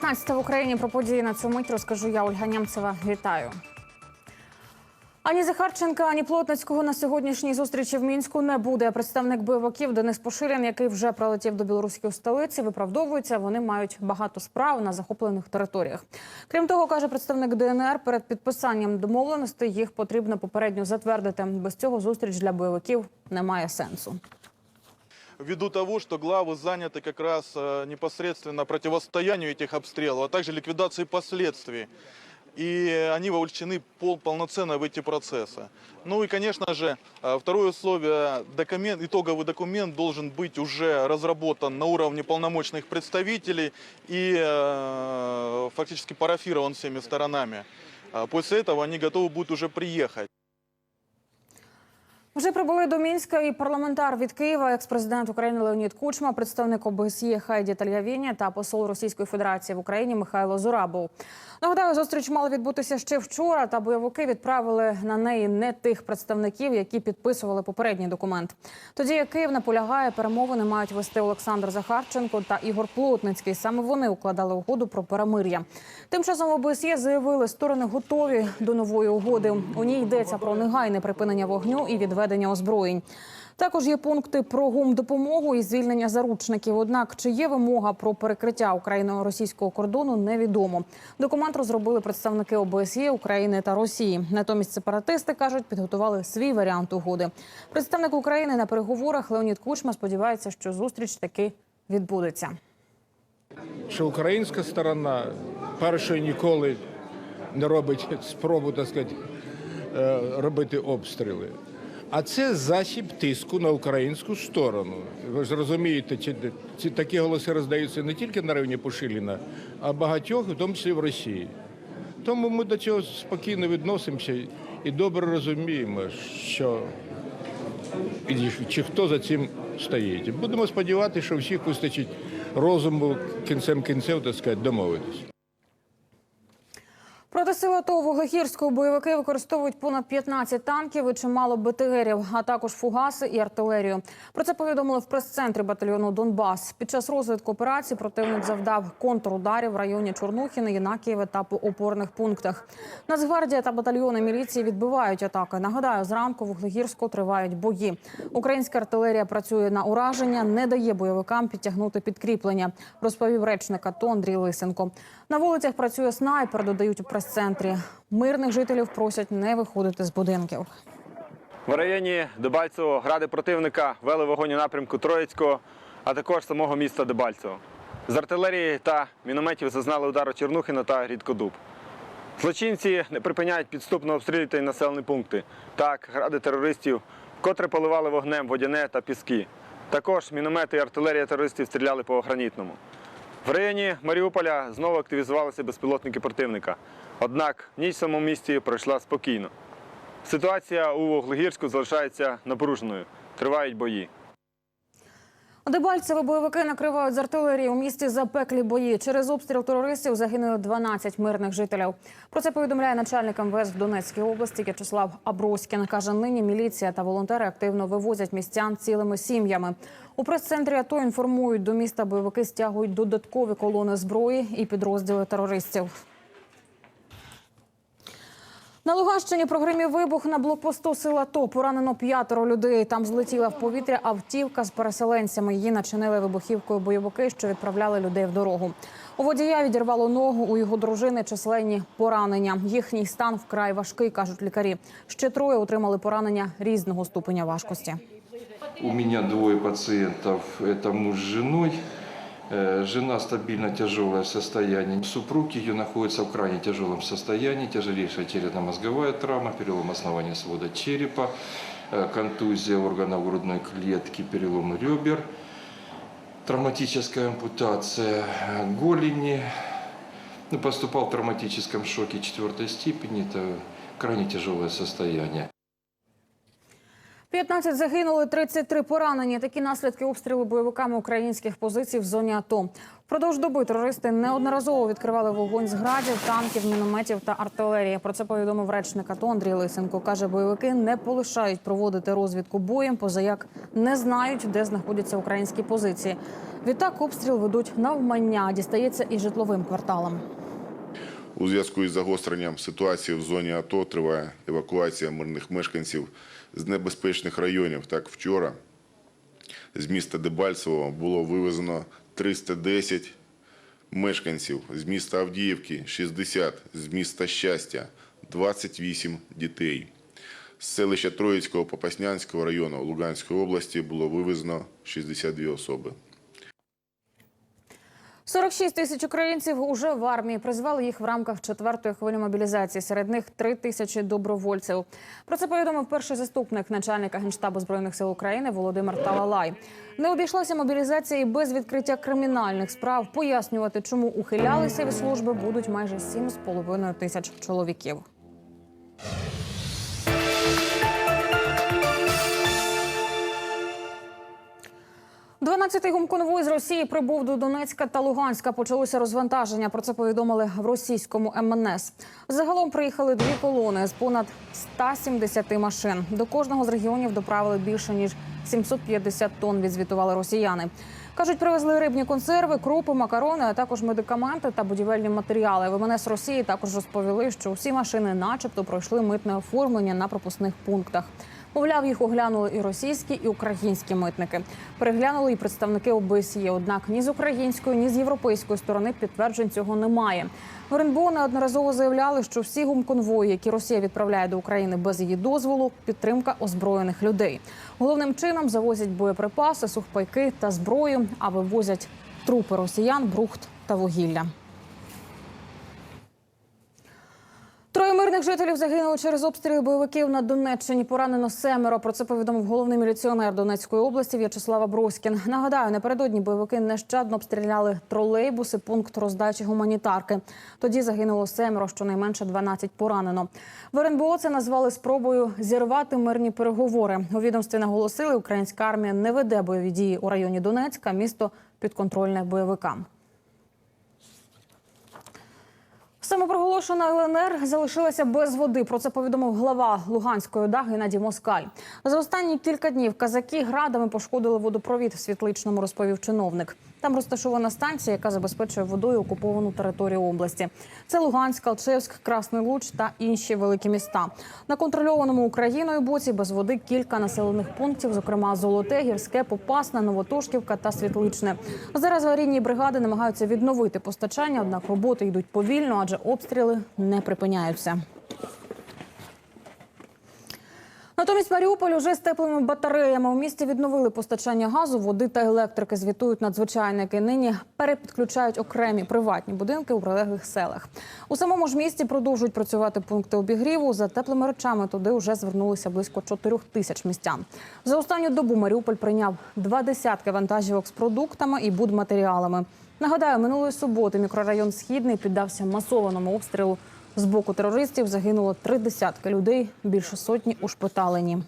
19 в Україні про події на цю мить розкажу я, Ольга Нямцева. Вітаю. Ані Захарченка, ані Плотницького на сьогоднішній зустрічі в мінську не буде. Представник бойовиків Денис Поширін, який вже прилетів до білоруської столиці, виправдовується. Вони мають багато справ на захоплених територіях. Крім того, каже представник ДНР, перед підписанням домовленостей їх потрібно попередньо затвердити. Без цього зустріч для бойовиків не має сенсу. Ввиду того, что главы заняты как раз э, непосредственно противостоянию этих обстрелов, а также ликвидацией последствий. И они вовлечены пол, полноценно в эти процессы. Ну и, конечно же, э, второе условие, документ, итоговый документ должен быть уже разработан на уровне полномочных представителей и э, фактически парафирован всеми сторонами. А После этого они готовы будут уже приехать. Вже прибули до Мінська і парламентар від Києва, екс-президент України Леонід Кучма, представник ОБСЄ Хайді Тальявіні та посол Російської Федерації в Україні Михайло Зурабов. Нагадаю, зустріч мала відбутися ще вчора, та бойовики відправили на неї не тих представників, які підписували попередній документ. Тоді як Київ наполягає, перемовини мають вести Олександр Захарченко та Ігор Плотницький. Саме вони укладали угоду про перемир'я. Тим часом ОБСЄ заявили, сторони готові до нової угоди. У ній йдеться про негайне припинення вогню і відведення озброєнь. Також є пункти про гумдопомогу і звільнення заручників. Однак, чи є вимога про перекриття україно-російського кордону, невідомо. Документ розробили представники ОБСЄ України та Росії. Натомість сепаратисти кажуть, підготували свій варіант угоди. Представник України на переговорах Леонід Кучма сподівається, що зустріч таки відбудеться. що українська сторона першою ніколи не робить спробу, так сказати, е, робити обстріли. А це засіб тиску на українську сторону. Ви ж розумієте, чи, ці такі голоси роздаються не тільки на рівні Пушиліна, а багатьох, в тому числі в Росії. Тому ми до цього спокійно відносимося і добре розуміємо, що чи хто за цим стоїть. Будемо сподіватися, що всіх вистачить розуму кінцем кінців, так сказати, домовитись. Проти сил АТО Вуглегірського бойовики використовують понад 15 танків і чимало БТРів, а також фугаси і артилерію. Про це повідомили в прес-центрі батальйону Донбас. Під час розвитку операції противник завдав контрударів в районі Чорнухіни, Єнакієве та по опорних пунктах. Нацгвардія та батальйони міліції відбивають атаки. Нагадаю, зранку в Вуглегірську тривають бої. Українська артилерія працює на ураження, не дає бойовикам підтягнути підкріплення. Розповів речник АТО Андрій Лисенко. На вулицях працює снайпер, додають у прес-центрі. Мирних жителів просять не виходити з будинків. В районі Дебальцево гради противника вели вогонь у напрямку Троїцького, а також самого міста Дебальцево. З артилерії та мінометів зазнали удару Чернухина та Рідкодуб. Злочинці не припиняють підступно обстрілювати населені пункти. Так, гради терористів, котре поливали вогнем водяне та піски. Також міномети і артилерія терористів стріляли по гранітному. В районі Маріуполя знову активізувалися безпілотники противника. Однак ніч в самому місті пройшла спокійно. Ситуація у Вуглегірську залишається напруженою. Тривають бої. Дебальцеве бойовики накривають з артилерії у місті запеклі бої. Через обстріл терористів загинули 12 мирних жителів. Про це повідомляє начальник МВС в Донецькій області В'ячеслав Аброськін. Каже, нині міліція та волонтери активно вивозять містян цілими сім'ями. У прес-центрі АТО інформують, до міста бойовики стягують додаткові колони зброї і підрозділи терористів. На Луганщині прогримів вибух на блокпосту сил АТО. Поранено п'ятеро людей. Там злетіла в повітря автівка з переселенцями. Її начинили вибухівкою бойовики, що відправляли людей в дорогу. У водія відірвало ногу. У його дружини численні поранення. Їхній стан вкрай важкий, кажуть лікарі. Ще троє отримали поранення різного ступеня важкості. У меня двое пациентов, это муж с женой. Э, Жена стабильно тяжелое состояние. Супруг ее находится в крайне тяжелом состоянии. Тяжелейшая черепно-мозговая травма, перелом основания свода черепа, э, контузия органов грудной клетки, переломы ребер, травматическая ампутация э, голени. Ну, Поступал в травматическом шоке четвертой степени. Это крайне тяжелое состояние. 15 загинули, 33 поранені. Такі наслідки обстрілу бойовиками українських позицій в зоні АТО. Впродовж доби терористи неодноразово відкривали вогонь з градів, танків, мінометів та артилерії. Про це повідомив речник АТО Андрій Лисенко. Каже, бойовики не полишають проводити розвідку боєм, позаяк не знають, де знаходяться українські позиції. Відтак обстріл ведуть навмання, дістається і житловим кварталам. У зв'язку із загостренням ситуації в зоні АТО триває евакуація мирних мешканців з небезпечних районів. Так, вчора з міста Дебальцево було вивезено 310 мешканців, з міста Авдіївки 60, з міста Щастя 28 дітей. З селища Троїцького Попаснянського району Луганської області було вивезено 62 особи. 46 тисяч українців уже в армії призвали їх в рамках четвертої хвилі мобілізації. Серед них 3 тисячі добровольців. Про це повідомив перший заступник начальника генштабу збройних сил України Володимир Талалай. Не обійшлося мобілізація і без відкриття кримінальних справ. Пояснювати, чому ухилялися від служби, будуть майже 7,5 тисяч чоловіків. 12-й гумконвой з Росії прибув до Донецька та Луганська. Почалося розвантаження. Про це повідомили в російському МНС. Загалом приїхали дві колони з понад 170 машин. До кожного з регіонів доправили більше ніж 750 тонн. Відзвітували росіяни. Кажуть, привезли рибні консерви, крупи, макарони, а також медикаменти та будівельні матеріали. В МНС Росії також розповіли, що всі машини, начебто, пройшли митне оформлення на пропускних пунктах. Мовляв, їх оглянули і російські, і українські митники. Переглянули і представники ОБСЄ. Однак ні з української, ні з європейської сторони підтверджень цього немає. В РНБО неодноразово заявляли, що всі гумконвої, які Росія відправляє до України без її дозволу, підтримка озброєних людей. Головним чином завозять боєприпаси, сухпайки та зброю, а вивозять трупи росіян, брухт та вугілля. Троє мирних жителів загинули через обстріли бойовиків на Донеччині. Поранено семеро. Про це повідомив головний міліціонер Донецької області В'ячеслава Броськін. Нагадаю, напередодні бойовики нещадно обстріляли тролейбуси, пункт роздачі гуманітарки. Тоді загинуло семеро, щонайменше 12 поранено. В РНБО це назвали спробою зірвати мирні переговори. У відомстві наголосили, українська армія не веде бойові дії у районі Донецька, місто підконтрольне бойовикам. Самопроголошена ЛНР залишилася без води. Про це повідомив глава Луганської ОДА Геннадій Москаль. За останні кілька днів казаки градами пошкодили водопровід в Світличному, розповів чиновник. Там розташована станція, яка забезпечує водою окуповану територію області. Це Луганськ, Алчевськ, Красний Луч та інші великі міста. На контрольованому Україною боці без води кілька населених пунктів, зокрема Золоте, Гірське, Попасна, Новотошківка та Світличне. Зараз аварійні бригади намагаються відновити постачання, однак роботи йдуть повільно, адже обстріли не припиняються. Натомість Маріуполь уже з теплими батареями у місті відновили постачання газу, води та електрики. Звітують надзвичайники. Нині перепідключають окремі приватні будинки у прилеглих селах. У самому ж місті продовжують працювати пункти обігріву. За теплими речами туди вже звернулися близько 4 тисяч містян. За останню добу Маріуполь прийняв два десятки вантажівок з продуктами і будматеріалами. Нагадаю, минулої суботи мікрорайон Східний піддався масованому обстрілу. З боку терористів загинуло три десятки людей, більше сотні ушпиталені.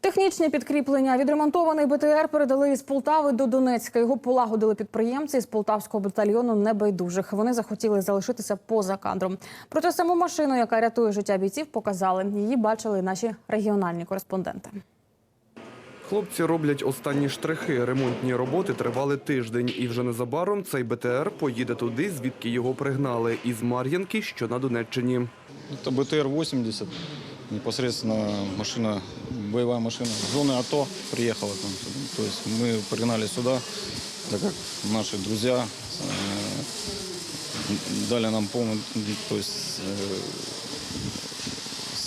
Технічні підкріплення відремонтований БТР передали із Полтави до Донецька. Його полагодили підприємці з полтавського батальйону небайдужих. Вони захотіли залишитися поза кадром. Проте саму машину, яка рятує життя бійців, показали. Її бачили наші регіональні кореспонденти. Хлопці роблять останні штрихи. Ремонтні роботи тривали тиждень, і вже незабаром цей БТР поїде туди, звідки його пригнали, із Мар'янки, що на Донеччині. Это БТР-80, непосредственно машина, боевая машина. С зоны АТО приехала. Там. То есть мы пригнали сюда, так как наши друзья э, дали нам помощь, то есть э,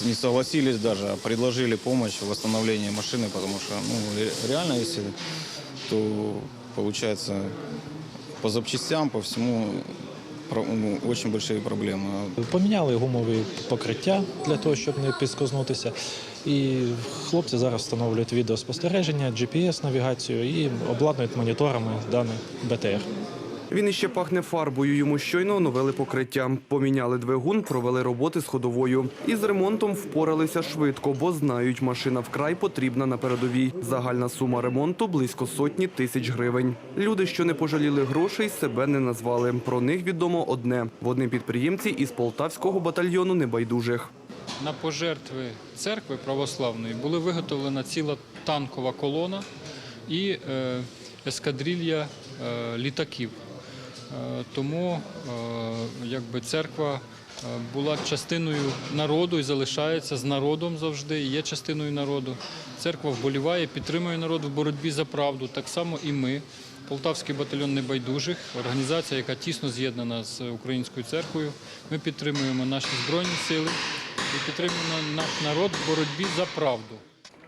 не согласились даже, а предложили помощь в восстановлении машины, потому что ну, реально, если то получается по запчастям, по всему ну, очень большие проблемы. Поміняли гумові покриття для того, щоб не підскознутися. І хлопці зараз встановлюють відеоспостереження, GPS-навігацію і обладнують моніторами даний БТР. Він іще пахне фарбою. Йому щойно оновили покриття. Поміняли двигун, провели роботи з ходовою. І з ремонтом впоралися швидко, бо знають, машина вкрай потрібна на передовій. Загальна сума ремонту близько сотні тисяч гривень. Люди, що не пожаліли грошей, себе не назвали. Про них відомо одне: вони підприємці із полтавського батальйону небайдужих. На пожертви церкви православної була виготовлена ціла танкова колона і е, ескадрилья е, літаків. Е, тому е, якби церква е, була частиною народу і залишається з народом завжди, і є частиною народу. Церква вболіває, підтримує народ в боротьбі за правду. Так само і ми. Полтавський батальйон небайдужих, організація, яка тісно з'єднана з українською церквою. Ми підтримуємо наші збройні сили і підтримуємо наш народ в боротьбі за правду.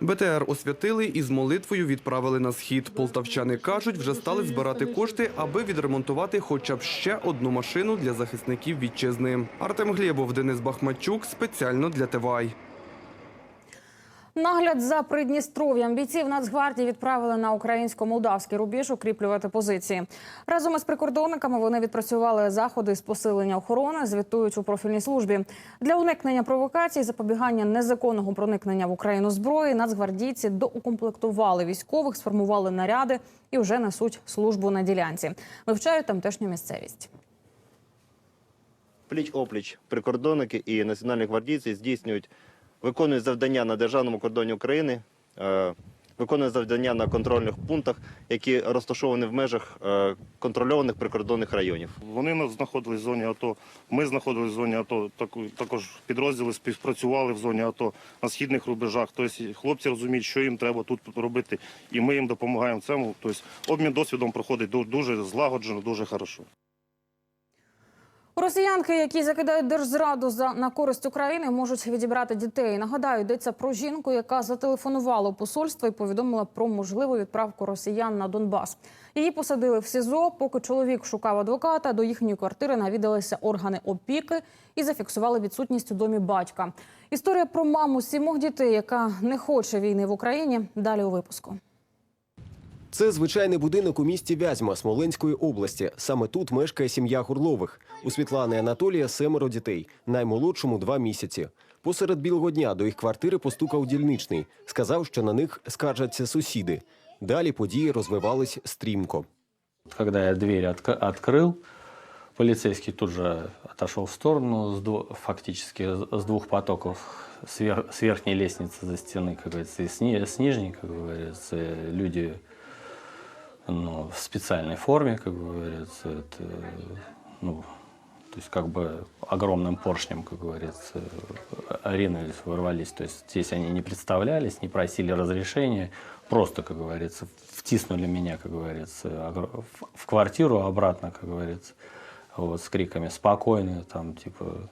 БТР освятили і з молитвою відправили на схід. Полтавчани кажуть, вже стали збирати кошти, аби відремонтувати хоча б ще одну машину для захисників вітчизни. Артем Глєбов, Денис Бахмачук спеціально для ТВАЙ. Нагляд за Придністров'ям бійців Нацгвардії відправили на українсько-молдавський рубіж укріплювати позиції. Разом із прикордонниками вони відпрацювали заходи з посилення охорони, звітують у профільній службі. Для уникнення провокацій, запобігання незаконного проникнення в Україну зброї. Нацгвардійці доукомплектували військових, сформували наряди і вже несуть службу на ділянці. Вивчають тамтешню місцевість. пліч-опліч прикордонники і національні гвардійці здійснюють, виконують завдання на державному кордоні України, е, виконують завдання на контрольних пунктах, які розташовані в межах е, контрольованих прикордонних районів. Вони знаходились в зоні АТО. Ми знаходились в зоні АТО. Також підрозділи співпрацювали в зоні АТО на східних рубежах. Тобто хлопці розуміють, що їм треба тут робити, і ми їм допомагаємо цьому. Тобто обмін досвідом проходить дуже злагоджено, дуже хорошо. Росіянки, які закидають держзраду за на користь України, можуть відібрати дітей. Нагадаю, йдеться про жінку, яка зателефонувала у посольство і повідомила про можливу відправку росіян на Донбас. Її посадили в СІЗО. Поки чоловік шукав адвоката, до їхньої квартири навідалися органи опіки і зафіксували відсутність у домі батька. Історія про маму сімох дітей, яка не хоче війни в Україні. Далі у випуску. Це звичайний будинок у місті Вязьма Смоленської області. Саме тут мешкає сім'я Гурлових. У Світлани і Анатолія семеро дітей, наймолодшому два місяці. Посеред білого дня до їх квартири постукав дільничний. Сказав, що на них скаржаться сусіди. Далі події розвивались стрімко. Когда я дверь отк- открыл, полицейский тут же отошел в сторону, с дво- фактически с- с двух потоков, с, вер- с верхней лестницы за стены, как говорится, и с, ни- с нижней, как говорится, люди ну, в специальной форме, как говорится, это, ну, то есть как бы огромным поршнем, как говорится, ринулись, ворвались. То есть здесь они не представлялись, не просили разрешения, просто, как говорится, втиснули меня, как говорится, в квартиру обратно, как говорится, вот, с криками «спокойно», там, типа,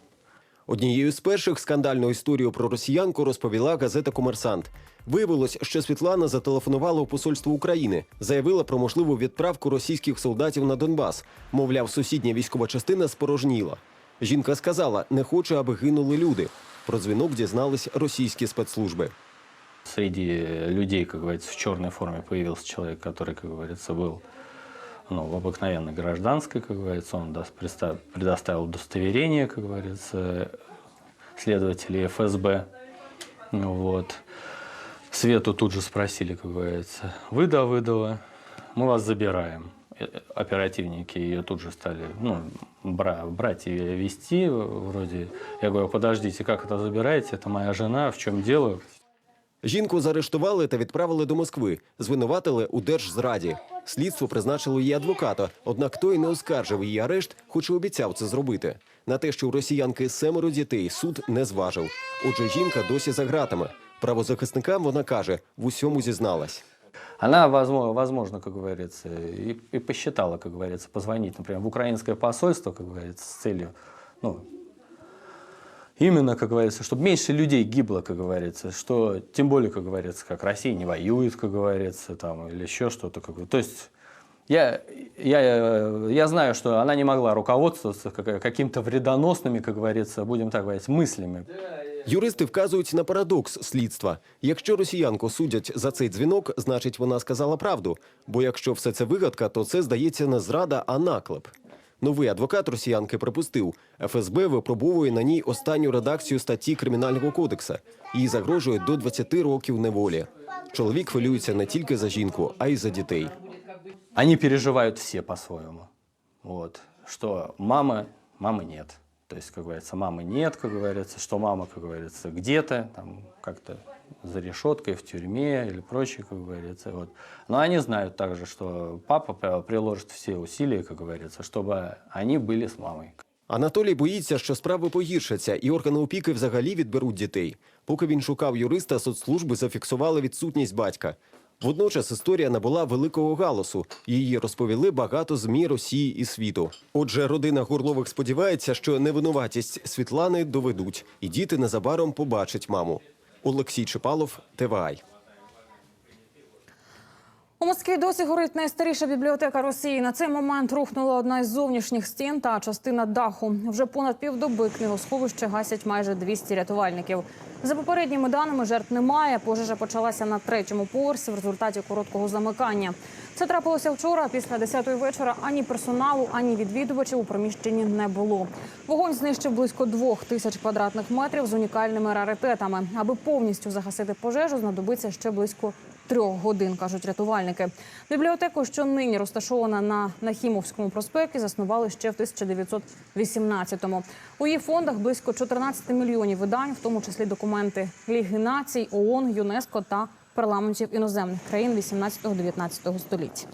Однією з перших скандальну історію про росіянку розповіла газета Комерсант. Виявилось, що Світлана зателефонувала у посольство України, заявила про можливу відправку російських солдатів на Донбас. Мовляв, сусідня військова частина спорожніла. Жінка сказала, не хоче, аби гинули люди. Про дзвінок дізнались російські спецслужби. среди людей, как говорится, в черной форме появился человек, который, как говорится, был ну, в обыкновенной гражданской, как говорится, он предоставил удостоверение, как говорится, следователей ФСБ. Вот. Свету тут же спросили, как говорится, вы Давыдова, мы вас забираем. Э, Оперативники ее тут же стали ну, бра- брать и вести вроде. Я говорю, подождите, как это забираете? Это моя жена, в чем дело? Жінку заарештували та відправили до Москви. Звинуватили у держзраді. Слідство призначило її адвоката, однак той не оскаржив її арешт, хоч і обіцяв це зробити. На те, що у росіянки семеро дітей, суд не зважив. Отже, жінка досі за ґратами. Правозахисникам вона каже, в усьому зізналась. Она, возможно, как говорится, и, посчитала, как говорится, позвонить, например, в украинское посольство, как говорится, с целью, ну, именно, как говорится, чтобы меньше людей гибло, как говорится, что, тем более, как говорится, как Россия не воюет, как говорится, там, или еще что-то, как бы. то есть я, я, я знаю, что она не могла руководствоваться как- какими-то вредоносными, как говорится, будем так говорить, мыслями. Юристи вказують на парадокс слідства. Якщо росіянку судять за цей дзвінок, значить вона сказала правду. Бо якщо все це вигадка, то це здається не зрада, а наклеп. Новий адвокат росіянки припустив, ФСБ випробовує на ній останню редакцію статті Кримінального кодекса. Їй загрожує до 20 років неволі. Чоловік хвилюється не тільки за жінку, а й за дітей. Вони переживають всі по-своєму. От що мами, мами нет. То есть, как говорится, мамы нет, как говорится, что мама, как говорится, где-то, там, как-то за решеткой, в тюрьме или прочее, как говорится. Вот. Но они знают также, что папа при- приложит все усилия, как говорится, чтобы они были с мамой. Анатолій боїться, що справи погіршаться, і органи опіки взагалі відберуть дітей. Поки він шукав юриста, соцслужби зафіксували відсутність батька. Водночас історія набула великого галасу. Її розповіли багато змі Росії і світу. Отже, родина Горлових сподівається, що невинуватість Світлани доведуть, і діти незабаром побачать маму. Олексій Чепалов, ТВАЙ. У Москві досі горить найстаріша бібліотека Росії. На цей момент рухнула одна із зовнішніх стін та частина даху. Вже понад півдоби книгосховище гасять майже 200 рятувальників. За попередніми даними, жертв немає. Пожежа почалася на третьому поверсі в результаті короткого замикання. Це трапилося вчора. Після 10-ї вечора ані персоналу, ані відвідувачів у приміщенні не було. Вогонь знищив близько двох тисяч квадратних метрів з унікальними раритетами. Аби повністю загасити пожежу, знадобиться ще близько трьох годин, кажуть рятувальники. Бібліотеку, що нині розташована на Нахімовському проспекті, заснували ще в 1918-му. У її фондах близько 14 мільйонів видань, в тому числі документи Ліги націй, ООН, ЮНЕСКО та парламентів іноземних країн 18-19 століття.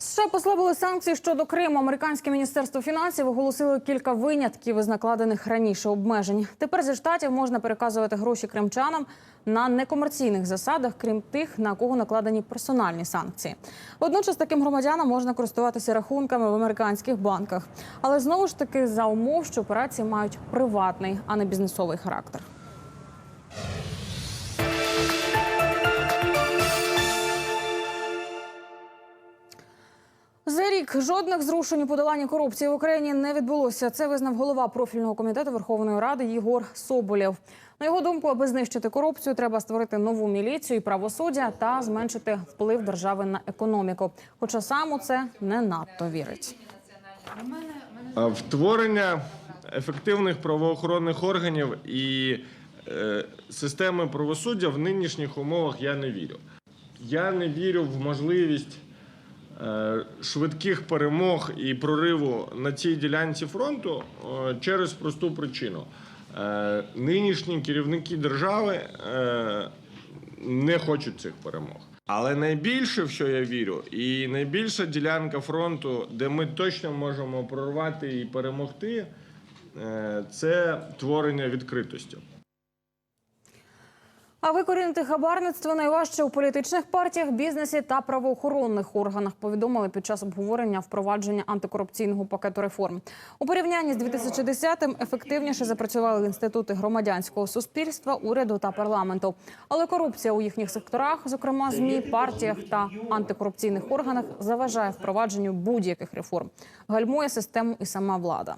США послабили санкції щодо Криму. Американське міністерство фінансів оголосило кілька винятків із накладених раніше обмежень. Тепер зі штатів можна переказувати гроші кримчанам на некомерційних засадах, крім тих, на кого накладені персональні санкції. Водночас таким громадянам можна користуватися рахунками в американських банках, але знову ж таки за умов, що операції мають приватний, а не бізнесовий характер. За рік жодних зрушень у подоланні корупції в Україні не відбулося. Це визнав голова профільного комітету Верховної Ради Єгор Соболєв. На його думку, аби знищити корупцію, треба створити нову міліцію і правосуддя та зменшити вплив держави на економіку. Хоча сам у це не надто вірить. Втворення ефективних правоохоронних органів і е, системи правосуддя в нинішніх умовах я не вірю. Я не вірю в можливість швидких перемог і прориву на цій ділянці фронту е, через просту причину. Е, Нинішні керівники держави е, не хочуть цих перемог. Але найбільше, в що я вірю, і найбільша ділянка фронту, де ми точно можемо прорвати і перемогти, е, це творення відкритості. А викорінити хабарництво найважче у політичних партіях, бізнесі та правоохоронних органах. Повідомили під час обговорення впровадження антикорупційного пакету реформ. У порівнянні з 2010-м ефективніше запрацювали інститути громадянського суспільства, уряду та парламенту. Але корупція у їхніх секторах, зокрема змі, партіях та антикорупційних органах, заважає впровадженню будь-яких реформ. Гальмує систему і сама влада.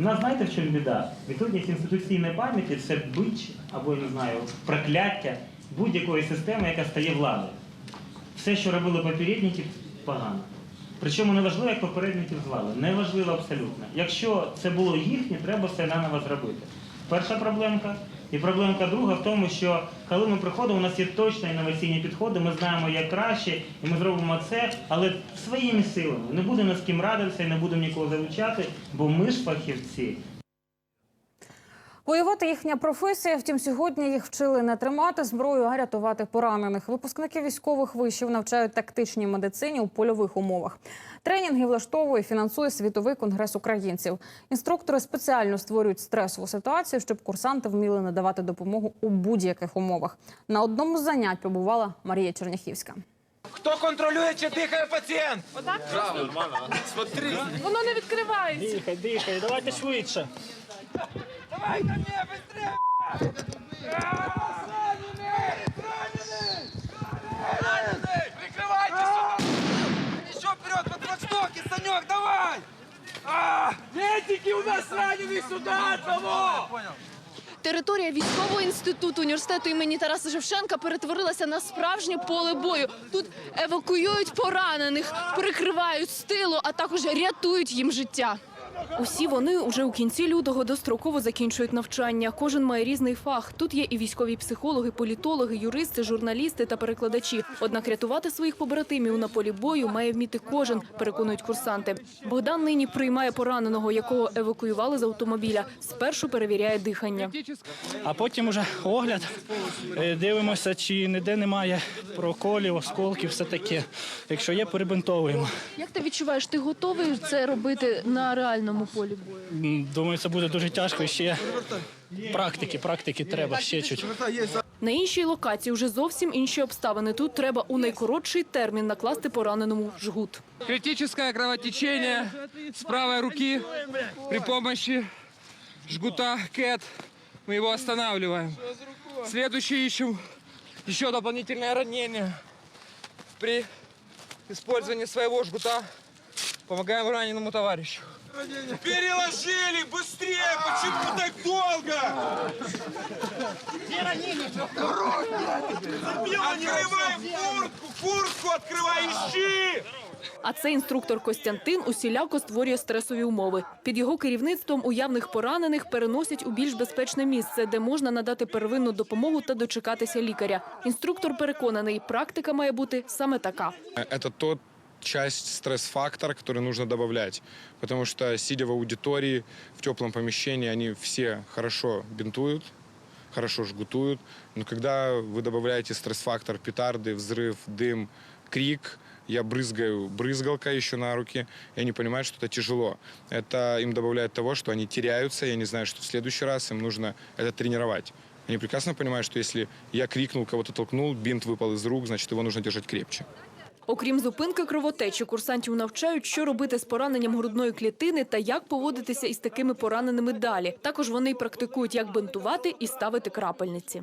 У нас знаєте, в чому біда? Відсутність інституційної пам'яті це бич або я не знаю, прокляття будь-якої системи, яка стає владою. Все, що робили попередники, погано. Причому не важливо, як попередників звали. Не важливо абсолютно. Якщо це було їхнє, треба все наново зробити. Перша проблемка. І проблемка друга в тому, що коли ми приходимо, у нас є точно інноваційні підходи, ми знаємо, як краще, і ми зробимо це, але своїми силами. Не будемо з ким радитися не будемо нікого залучати, бо ми ж фахівці. Воювати їхня професія. Втім, сьогодні їх вчили не тримати зброю, а рятувати поранених. Випускники військових вишів навчають тактичній медицині у польових умовах. Тренінги влаштовує і фінансує світовий конгрес українців. Інструктори спеціально створюють стресову ситуацію, щоб курсанти вміли надавати допомогу у будь-яких умовах. На одному з занять побувала Марія Черняхівська. Хто контролює, чи дихає пацієнт? Отак? Нормально. Смотри. Воно не відкривається. Дихай, дихай, давайте швидше. Давай ко мне, быстрее! Раненый! Прикрывайте, сука! Еще вперед, под флагштоки, Санек, давай! А! Медики, у нас раненый сюда одного! Територія військового інституту університету імені Тараса Шевченка перетворилася на справжнє поле бою. Тут евакуюють поранених, прикривають з тилу, а також рятують їм життя. Усі вони уже у кінці лютого достроково закінчують навчання. Кожен має різний фах. Тут є і військові психологи, політологи, юристи, журналісти та перекладачі. Однак рятувати своїх побратимів на полі бою має вміти кожен, переконують курсанти. Богдан нині приймає пораненого, якого евакуювали з автомобіля. Спершу перевіряє дихання. А потім уже огляд. Е, Дивимося, чи ніде немає проколів, осколків, все таке. Якщо є, перебинтовуємо. Як ти відчуваєш, ти готовий це робити на реальному полі бою? Думаю, це буде дуже тяжко. Ще практики, практики треба ще чуть. На іншій локації вже зовсім інші обставини. Тут треба у найкоротший термін накласти пораненому жгут. Критическое кровотечение с правой руки при помощи жгута КЭТ. Мы его останавливаем. Следующий ищем еще дополнительное ранение. При использовании своего жгута помогаем раненому товарищу. Переложили! Быстрее! Почему так долго? Где ранение? Открывай фуртку! Фуртку открывай! Ищи! А цей інструктор Костянтин усіляко створює стресові умови. Під його керівництвом уявних поранених переносять у більш безпечне місце, де можна надати первинну допомогу та дочекатися лікаря. Інструктор переконаний, практика має бути саме така. Это тот часть стресс-фактор, который нужно добавлять. Потому что, сидя в аудитории, в теплом помещении, они все хорошо бинтуют, хорошо жгутуют. Но когда вы добавляете стресс-фактор, петарды, взрыв, дым, крик, я брызгаю брызгалкой еще на руки, и они понимают, что это тяжело. Это им добавляет того, что они теряются, и они знают, что в следующий раз им нужно это тренировать. Они прекрасно понимают, что если я крикнул, кого-то толкнул, бинт выпал из рук, значит, его нужно держать крепче. Окрім зупинки кровотечі, курсантів навчають, що робити з пораненням грудної клітини та як поводитися із такими пораненими далі. Також вони практикують, як бинтувати і ставити крапельниці.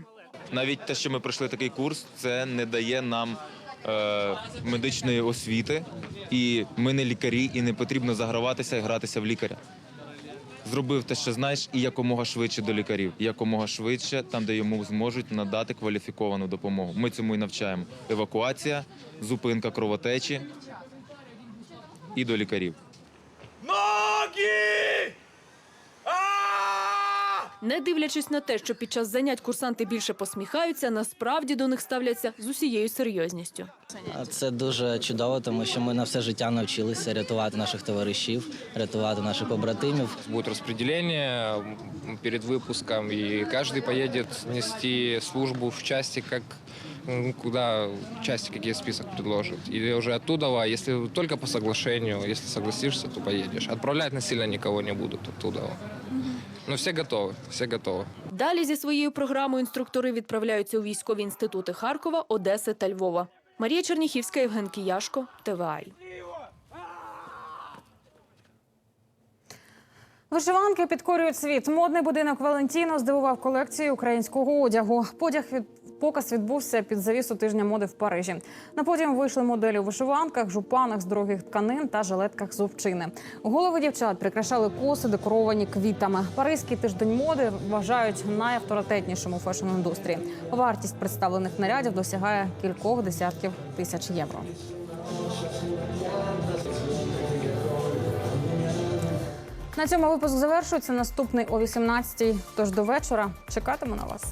Навіть те, що ми пройшли такий курс, це не дає нам е, медичної освіти, і ми не лікарі, і не потрібно заграватися і гратися в лікаря. Зробив те, що знаєш, і якомога швидше до лікарів, якомога швидше, там, де йому зможуть надати кваліфіковану допомогу. Ми цьому і навчаємо: евакуація, зупинка кровотечі і до лікарів. Ноги! Не дивлячись на те, що під час занять курсанти більше посміхаються, насправді до них ставляться з усією серйозністю. Це дуже чудово, тому що ми на все життя навчилися рятувати наших товаришів, рятувати наших побратимів. Будет распределение м, перед выпуском, и каждый поедет нести службу в части, как м, куда в части какие список предложит. Или уже оттуда, а если только по соглашению, если согласишься, то поедешь. Отправлять насильно никого не будут оттуда. Но все готові. все готові. Далі зі своєю програмою інструктори відправляються у військові інститути Харкова, Одеси та Львова. Марія Черніхівська, Євген Кияшко, ТВА. Вишиванки підкорюють світ. Модний будинок Валентіно здивував колекцію українського одягу. Подяг від показ відбувся під завісу тижня моди в Парижі. На подіум вийшли моделі у вишиванках, жупанах з дорогих тканин та жилетках з овчини. Голови дівчат прикрашали коси, декоровані квітами. Паризький тиждень моди вважають найавторитетнішим у фешн-індустрії. Вартість представлених нарядів досягає кількох десятків тисяч євро. На цьому випуск завершується. Наступний о 18-й. Тож до вечора чекатиму на вас.